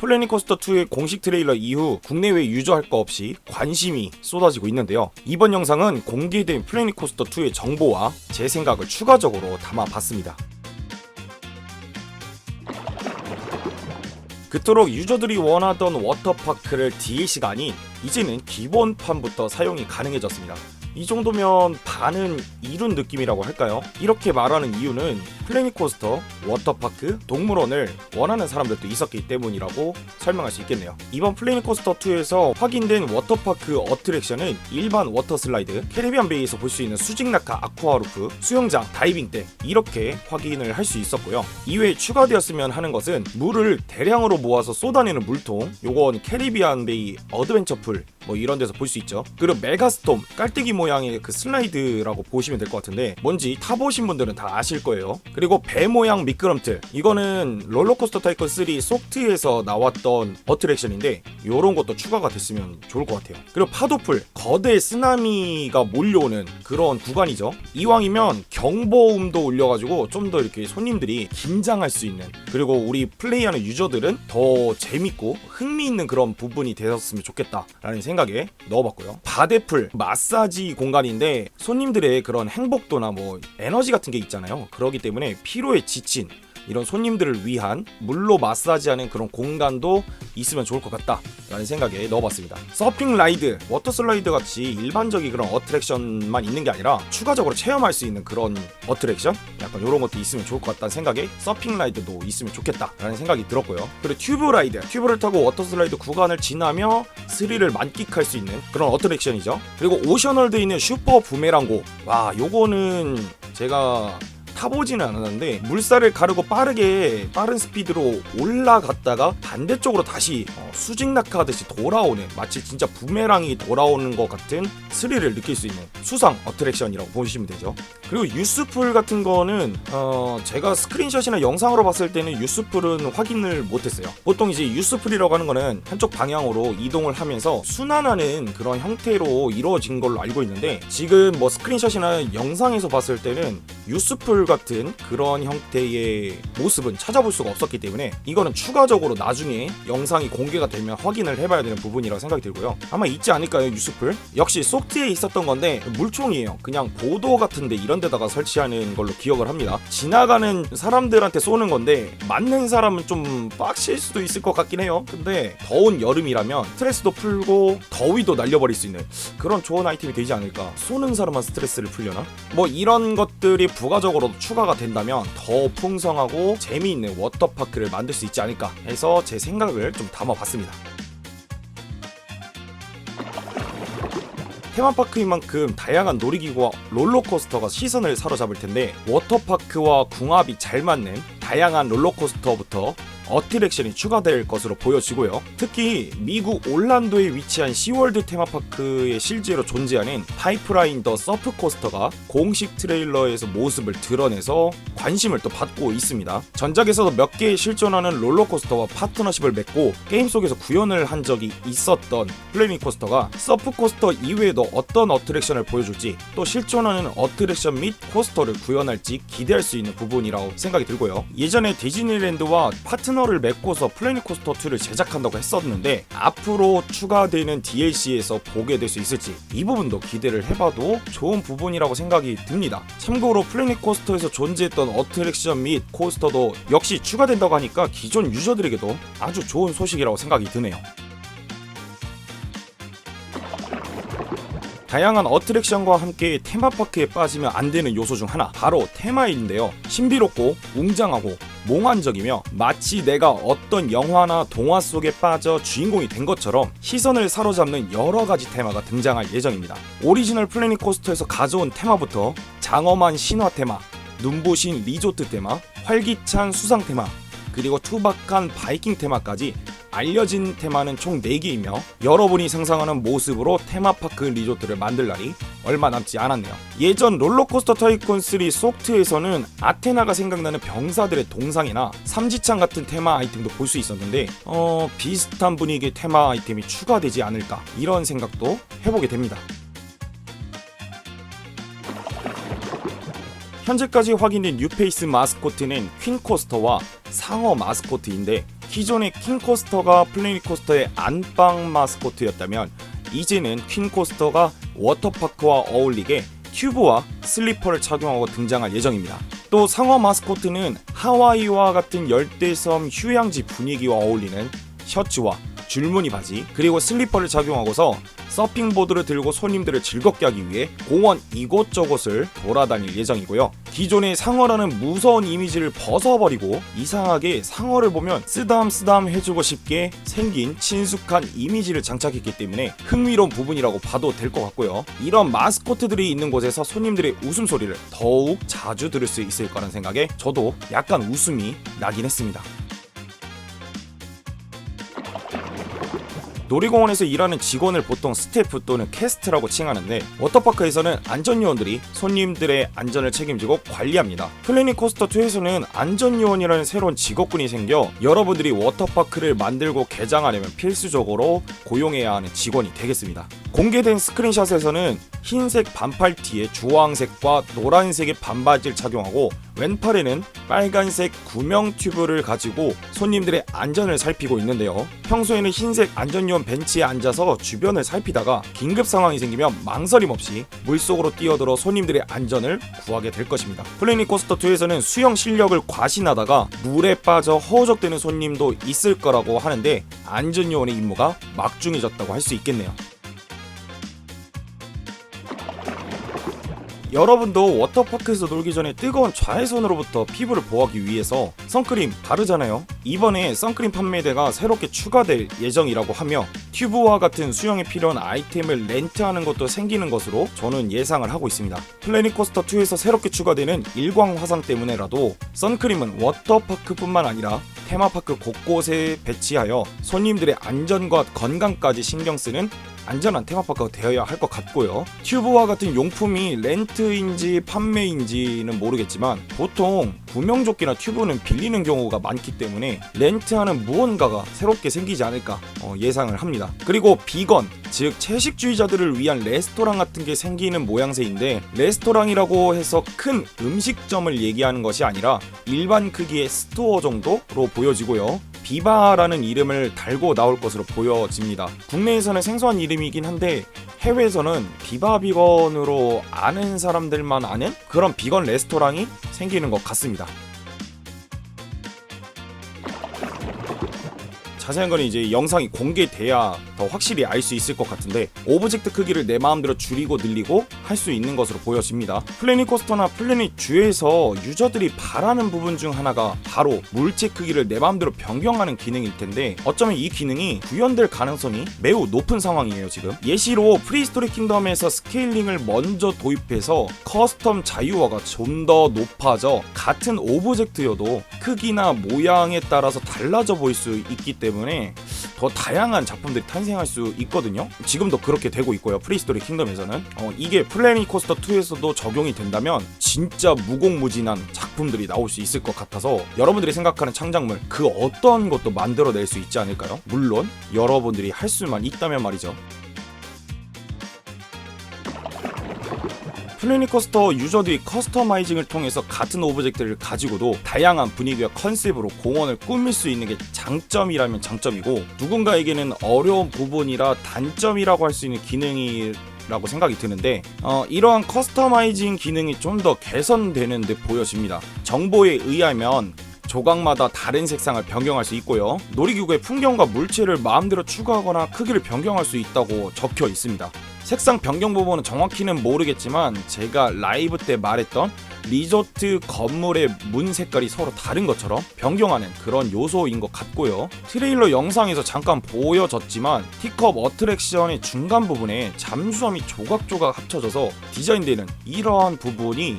플래닛 코스터 2의 공식 트레일러 이후 국내외 유저할 거 없이 관심이 쏟아지고 있는데요. 이번 영상은 공개된 플래닛 코스터 2의 정보와 제 생각을 추가적으로 담아봤습니다. 그토록 유저들이 원하던 워터파크를 DLC가 아닌 이제는 기본판부터 사용이 가능해졌습니다. 이 정도면 반은 이룬 느낌이라고 할까요? 이렇게 말하는 이유는 플래닛 코스터, 워터파크, 동물원을 원하는 사람들도 있었기 때문이라고 설명할 수 있겠네요. 이번 플래닛 코스터 2에서 확인된 워터파크 어트랙션은 일반 워터 슬라이드, 캐리비안 베이에서 볼 수 있는 수직 낙하 아쿠아루프, 수영장, 다이빙 때 이렇게 확인을 할 수 있었고요. 이외에 추가되었으면 하는 것은 물을 대량으로 모아서 쏟아내는 물통, 요건 캐리비안 베이 어드벤처 풀 뭐 이런 데서 볼 수 있죠. 그리고 메가스톰 깔때기 모양의 그 슬라이드라고 보시면 될 것 같은데 뭔지 타보신 분들은 다 아실 거예요. 그리고 배 모양 미끄럼틀 이거는 롤러코스터 타이콘 3 속트에서 나왔던 어트랙션인데 요런 것도 추가가 됐으면 좋을 것 같아요. 그리고 파도풀 거대 쓰나미가 몰려오는 그런 구간이죠. 이왕이면 경보음도 올려가지고 좀 더 이렇게 손님들이 긴장할 수 있는 그리고 우리 플레이하는 유저들은 더 재밌고 흥미있는 그런 부분이 되었으면 좋겠다라는 생각에 넣어봤고요. 바데풀 마사지 공간인데 손님들의 그런 행복도나 뭐 에너지 같은 게 있잖아요. 그러기 때문에 피로에 지친 이런 손님들을 위한 물로 마사지하는 그런 공간도 있으면 좋을 것 같다라는 생각에 넣어봤습니다. 서핑 라이드, 워터 슬라이드 같이 일반적인 그런 어트랙션만 있는 게 아니라 추가적으로 체험할 수 있는 그런 어트랙션, 약간 이런 것도 있으면 좋을 것 같다는 생각에 서핑 라이드도 있으면 좋겠다라는 생각이 들었고요. 그리고 튜브 라이드, 튜브를 타고 워터 슬라이드 구간을 지나며 스릴을 만끽할 수 있는 그런 어트랙션이죠. 그리고 오션월드에 있는 슈퍼 부메랑고, 와, 요거는 제가 타보지는 않았는데 물살을 가르고 빠르게 빠른 스피드로 올라갔다가 반대쪽으로 다시 어, 수직 낙하하듯이 돌아오는 마치 진짜 부메랑이 돌아오는 것 같은 스릴을 느낄 수 있는 수상 어트랙션이라고 보시면 되죠. 그리고 유스풀 같은 거는 어, 제가 스크린샷이나 영상으로 봤을 때는 유스풀은 확인을 못했어요. 보통 이제 유스풀이라고 하는 거는 한쪽 방향으로 이동을 하면서 순환하는 그런 형태로 이루어진 걸로 알고 있는데 지금 뭐 스크린샷이나 영상에서 봤을 때는 유스풀 같은 그런 형태의 모습은 찾아볼 수가 없었기 때문에 이거는 추가적으로 나중에 영상이 공개가 되면 확인을 해봐야 되는 부분이라고 생각이 들고요. 아마 있지 않을까요, 유스풀? 역시 속트에 있었던 건데 물총이에요. 그냥 보도 같은데 이런 데다가 설치하는 걸로 기억을 합니다. 지나가는 사람들한테 쏘는 건데 맞는 사람은 좀 빡칠 수도 있을 것 같긴 해요. 근데 더운 여름이라면 스트레스도 풀고 더위도 날려버릴 수 있는 그런 좋은 아이템이 되지 않을까. 쏘는 사람만 스트레스를 풀려나? 뭐 이런 것들이 부가적으로 추가가 된다면 더 풍성하고 재미있는 워터파크를 만들 수 있지 않을까 해서 제 생각을 좀 담아봤습니다. 테마파크인 만큼 다양한 놀이기구와 롤러코스터가 시선을 사로잡을 텐데 워터파크와 궁합이 잘 맞는 다양한 롤러코스터부터 어트랙션이 추가될 것으로 보여지고요. 특히 미국 올란도에 위치한 시월드 테마파크에 실제로 존재하는 파이프라인 더 서프 코스터가 공식 트레일러에서 모습을 드러내서 관심을 또 받고 있습니다. 전작에서도 몇개 실존하는 롤러코스터와 파트너십을 맺고 게임 속에서 구현을 한 적이 있었던 플래닛 코스터가 서프 코스터 이외에도 어떤 어트랙션을 보여줄지 또 실존하는 어트랙션 및 코스터를 구현할지 기대할 수 있는 부분이라고 생각이 들고요. 예전에 디즈니랜드와 파트너 파트너를 맺고서 플래닛 코스터 2를 제작한다고 했었는데 앞으로 추가되는 DLC에서 보게 될 수 있을지 이 부분도 기대를 해봐도 좋은 부분이라고 생각이 듭니다. 참고로 플래닛 코스터에서 존재했던 어트랙션 및 코스터도 역시 추가된다고 하니까 기존 유저들에게도 아주 좋은 소식이라고 생각이 드네요. 다양한 어트랙션과 함께 테마파크에 빠지면 안 되는 요소 중 하나 바로 테마인데요. 신비롭고 웅장하고 몽환적이며 마치 내가 어떤 영화나 동화 속에 빠져 주인공이 된 것처럼 시선을 사로잡는 여러 가지 테마가 등장할 예정입니다. 오리지널 플래닛 코스터에서 가져온 테마부터 장엄한 신화 테마, 눈부신 리조트 테마, 활기찬 수상 테마, 그리고 투박한 바이킹 테마까지 알려진 테마는 총 4개이며 여러분이 상상하는 모습으로 테마파크 리조트를 만들 날이 얼마 남지 않았네요. 예전 롤러코스터 타이콘 3 속트에서는 아테나가 생각나는 병사들의 동상이나 삼지창 같은 테마 아이템도 볼 수 있었는데 어, 비슷한 분위기의 테마 아이템이 추가되지 않을까 이런 생각도 해보게 됩니다. 현재까지 확인된 뉴페이스 마스코트는 퀸 코스터와 상어 마스코트인데 기존의 킹코스터가 플래닛코스터의 안방 마스코트였다면 이제는 퀸코스터가 워터파크와 어울리게 튜브와 슬리퍼를 착용하고 등장할 예정입니다. 또 상어 마스코트는 하와이와 같은 열대섬 휴양지 분위기와 어울리는 셔츠와 줄무늬 바지 그리고 슬리퍼를 착용하고서 서핑보드를 들고 손님들을 즐겁게 하기 위해 공원 이곳저곳을 돌아다닐 예정이고요. 기존의 상어라는 무서운 이미지를 벗어버리고 이상하게 상어를 보면 쓰담쓰담 해주고 싶게 생긴 친숙한 이미지를 장착했기 때문에 흥미로운 부분이라고 봐도 될 것 같고요. 이런 마스코트들이 있는 곳에서 손님들의 웃음소리를 더욱 자주 들을 수 있을 거라는 생각에 저도 약간 웃음이 나긴 했습니다. 놀이공원에서 일하는 직원을 보통 스태프 또는 캐스트라고 칭하는데 워터파크에서는 안전요원들이 손님들의 안전을 책임지고 관리합니다. 플래닛 코스터 2에서는 안전요원이라는 새로운 직업군이 생겨 여러분들이 워터파크를 만들고 개장하려면 필수적으로 고용해야 하는 직원이 되겠습니다. 공개된 스크린샷에서는 흰색 반팔 티에 주황색과 노란색의 반바지를 착용하고 왼팔에는 빨간색 구명 튜브를 가지고 손님들의 안전을 살피고 있는데요. 평소에는 흰색 안전요원 벤치에 앉아서 주변을 살피다가 긴급 상황이 생기면 망설임 없이 물속으로 뛰어들어 손님들의 안전을 구하게 될 것입니다. 플래닛 코스터 2에서는 수영 실력을 과신하다가 물에 빠져 허우적대는 손님도 있을 거라고 하는데 안전요원의 임무가 막중해졌다고 할 수 있겠네요. 여러분도 워터파크에서 놀기 전에 뜨거운 자외선으로부터 피부를 보호하기 위해서 선크림 바르잖아요. 이번에 선크림 판매대가 새롭게 추가될 예정이라고 하며 튜브와 같은 수영에 필요한 아이템을 렌트하는 것도 생기는 것으로 저는 예상을 하고 있습니다. 플래닛 코스터 2에서 새롭게 추가되는 일광 화상 때문에라도 선크림은 워터파크뿐만 아니라 테마파크 곳곳에 배치하여 손님들의 안전과 건강까지 신경 쓰는 안전한 테마파크가 되어야 할 것 같고요. 튜브와 같은 용품이 렌트인지 판매인지는 모르겠지만 보통 구명조끼나 튜브는 빌리는 경우가 많기 때문에 렌트하는 무언가가 새롭게 생기지 않을까 어, 예상을 합니다. 그리고 비건 즉 채식주의자들을 위한 레스토랑 같은 게 생기는 모양새인데 레스토랑이라고 해서 큰 음식점을 얘기하는 것이 아니라 일반 크기의 스토어 정도로 보여지고요. 비바라는 이름을 달고 나올 것으로 보여집니다. 국내에서는 생소한 이름이긴 한데 해외에서는 비바 비건으로 아는 사람들만 아는 그런 비건 레스토랑이 생기는 것 같습니다. 자세한 거는 이제 영상이 공개돼야 더 확실히 알 수 있을 것 같은데 오브젝트 크기를 내 마음대로 줄이고 늘리고 할 수 있는 것으로 보여집니다. 플래닛 코스터나 플래닛 주에서 유저들이 바라는 부분 중 하나가 바로 물체 크기를 내 마음대로 변경하는 기능일 텐데 어쩌면 이 기능이 구현될 가능성이 매우 높은 상황이에요 지금 예시로 프리스토리 킹덤에서 스케일링을 먼저 도입해서 커스텀 자유화가 좀 더 높아져 같은 오브젝트여도 크기나 모양에 따라서 달라져 보일 수 있기 때문에 더 다양한 작품들이 탄생할 수 있거든요. 지금도 그렇게 되고 있고요. 프리스토리 킹덤에서는 어, 이게 플래닛 코스터 2에서도 적용이 된다면 진짜 무궁무진한 작품들이 나올 수 있을 것 같아서 여러분들이 생각하는 창작물 그 어떤 것도 만들어낼 수 있지 않을까요? 물론 여러분들이 할 수만 있다면 말이죠. 플래닛 코스터 유저들이 커스터마이징을 통해서 같은 오브젝트를 가지고도 다양한 분위기와 컨셉으로 공원을 꾸밀 수 있는 게 장점이라면 장점이고 누군가에게는 어려운 부분이라 단점이라고 할 수 있는 기능이 라고 생각이 드는데 어, 이러한 커스터마이징 기능이 좀 더 개선되는 듯 보여집니다. 정보에 의하면 조각마다 다른 색상을 변경할 수 있고요. 놀이기구의 풍경과 물체를 마음대로 추가하거나 크기를 변경할 수 있다고 적혀 있습니다. 색상 변경 부분은 정확히는 모르겠지만 제가 라이브 때 말했던 리조트 건물의 문 색깔이 서로 다른 것처럼 변경하는 그런 요소인 것 같고요. 트레일러 영상에서 잠깐 보여졌지만 티컵 어트랙션의 중간 부분에 잠수함이 조각조각 합쳐져서 디자인되는 이러한 부분이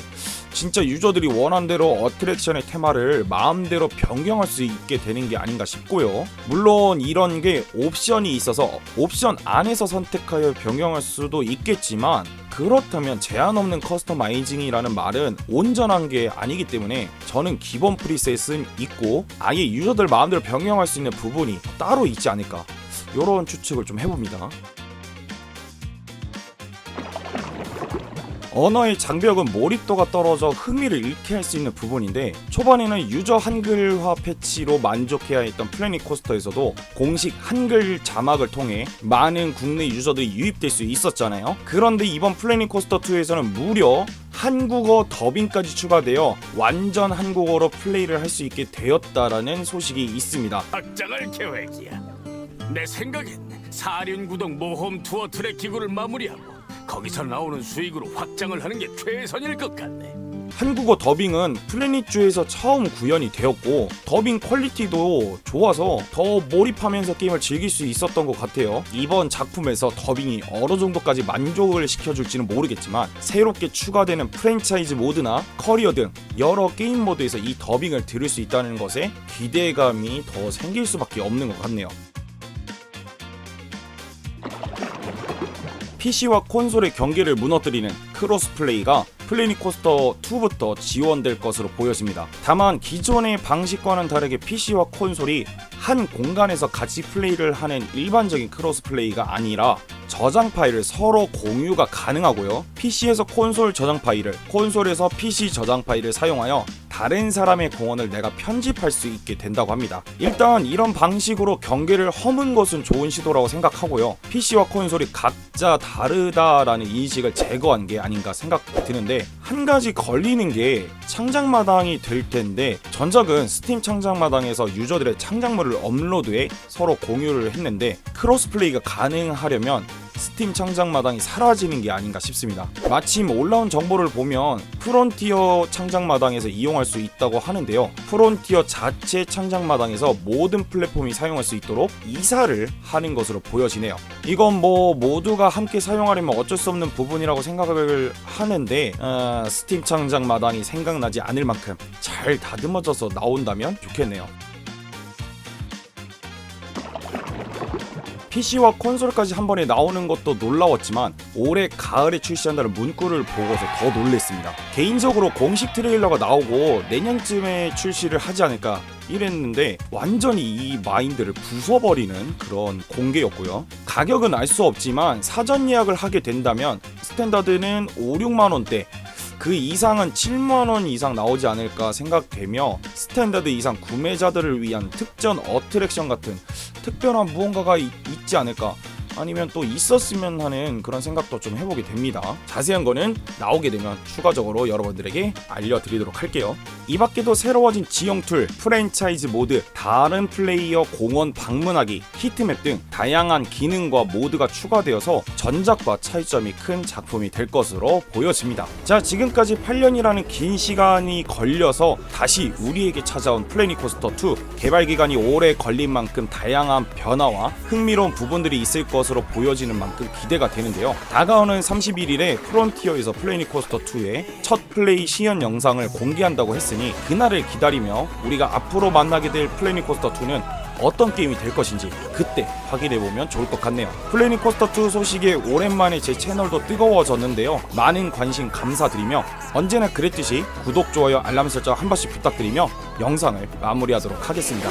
진짜 유저들이 원한 대로 어트랙션의 테마를 마음대로 변경할 수 있게 되는 게 아닌가 싶고요. 물론 이런 게 옵션이 있어서 옵션 안에서 선택하여 변경할 수도 있겠지만 그렇다면 제한 없는 커스터마이징이라는 말은 온전한 게 아니기 때문에 저는 기본 프리셋은 있고 아예 유저들 마음대로 변경할 수 있는 부분이 따로 있지 않을까 이런 추측을 좀 해봅니다. 언어의 장벽은 몰입도가 떨어져 흥미를 잃게 할 수 있는 부분인데 초반에는 유저 한글화 패치로 만족해야 했던 플래닛 코스터에서도 공식 한글 자막을 통해 많은 국내 유저들이 유입될 수 있었잖아요. 그런데 이번 플래닛 코스터 2에서는 무려 한국어 더빙까지 추가되어 완전 한국어로 플레이를 할 수 있게 되었다라는 소식이 있습니다. 확장할 계획이야. 내 생각엔 사륜구동 모험 투어 트랙 기구를 마무리하고 거기서 나오는 수익으로 확장을 하는 게 최선일 것 같네. 한국어 더빙은 플래닛주에서 처음 구현이 되었고 더빙 퀄리티도 좋아서 더 몰입하면서 게임을 즐길 수 있었던 것 같아요. 이번 작품에서 더빙이 어느 정도까지 만족을 시켜줄지는 모르겠지만 새롭게 추가되는 프랜차이즈 모드나 커리어 등 여러 게임 모드에서 이 더빙을 들을 수 있다는 것에 기대감이 더 생길 수밖에 없는 것 같네요. PC와 콘솔의 경계를 무너뜨리는 크로스 플레이가 플래닛 코스터 2부터 지원될 것으로 보여집니다. 다만 기존의 방식과는 다르게 PC와 콘솔이 한 공간에서 같이 플레이를 하는 일반적인 크로스 플레이가 아니라 저장 파일을 서로 공유가 가능하고요. PC에서 콘솔 저장 파일을, 콘솔에서 PC 저장 파일을 사용하여 다른 사람의 공원을 내가 편집할 수 있게 된다고 합니다. 일단 이런 방식으로 경계를 허문 것은 좋은 시도라고 생각하고요. PC와 콘솔이 각자 다르다라는 인식을 제거한 게 아닌가 생각 드는데 한 가지 걸리는 게 창작마당이 될 텐데 전작은 스팀 창작마당에서 유저들의 창작물을 업로드해 서로 공유를 했는데 크로스 플레이가 가능하려면 스팀 창작마당이 사라지는 게 아닌가 싶습니다. 마침 올라온 정보를 보면 프론티어 창작마당에서 이용할 수 있다고 하는데요. 프론티어 자체 창작마당에서 모든 플랫폼이 사용할 수 있도록 이사를 하는 것으로 보여지네요. 이건 뭐 모두가 함께 사용하려면 어쩔 수 없는 부분이라고 생각을 하는데 어, 스팀 창작마당이 생각나지 않을 만큼 잘 다듬어져서 나온다면 좋겠네요. PC와 콘솔까지 한 번에 나오는 것도 놀라웠지만 올해 가을에 출시한다는 문구를 보고서 더 놀랬습니다. 개인적으로 공식 트레일러가 나오고 내년쯤에 출시를 하지 않을까 이랬는데 완전히 이 마인드를 부숴버리는 그런 공개였고요. 가격은 알 수 없지만 사전 예약을 하게 된다면 스탠다드는 5, 6만 원대 그 이상은 7만원 이상 나오지 않을까 생각되며 스탠다드 이상 구매자들을 위한 특전 어트랙션 같은 특별한 무언가가 있, 있지 않을까 아니면 또 있었으면 하는 그런 생각도 좀 해보게 됩니다. 자세한 거는 나오게 되면 추가적으로 여러분들에게 알려드리도록 할게요. 이 밖에도 새로워진 지형 툴, 프랜차이즈 모드, 다른 플레이어 공원 방문하기, 히트맵 등 다양한 기능과 모드가 추가되어서 전작과 차이점이 큰 작품이 될 것으로 보여집니다. 자, 지금까지 8년이라는 긴 시간이 걸려서 다시 우리에게 찾아온 플래닛 코스터 2 개발 기간이 오래 걸린 만큼 다양한 변화와 흥미로운 부분들이 있을 것 으로 보여지는 만큼 기대가 되는데요. 다가오는 31일에 프론티어에서 플래닛 코스터 2의 첫 플레이 시연 영상을 공개한다고 했으니 그날을 기다리며 우리가 앞으로 만나게 될 플래닛 코스터 2는 어떤 게임이 될 것인지 그때 확인해 보면 좋을 것 같네요. 플래닛 코스터 2 소식에 오랜만에 제 채널도 뜨거워졌는데요. 많은 관심 감사드리며 언제나 그랬듯이 구독, 좋아요, 알람 설정 한 번씩 부탁드리며 영상을 마무리하도록 하겠습니다.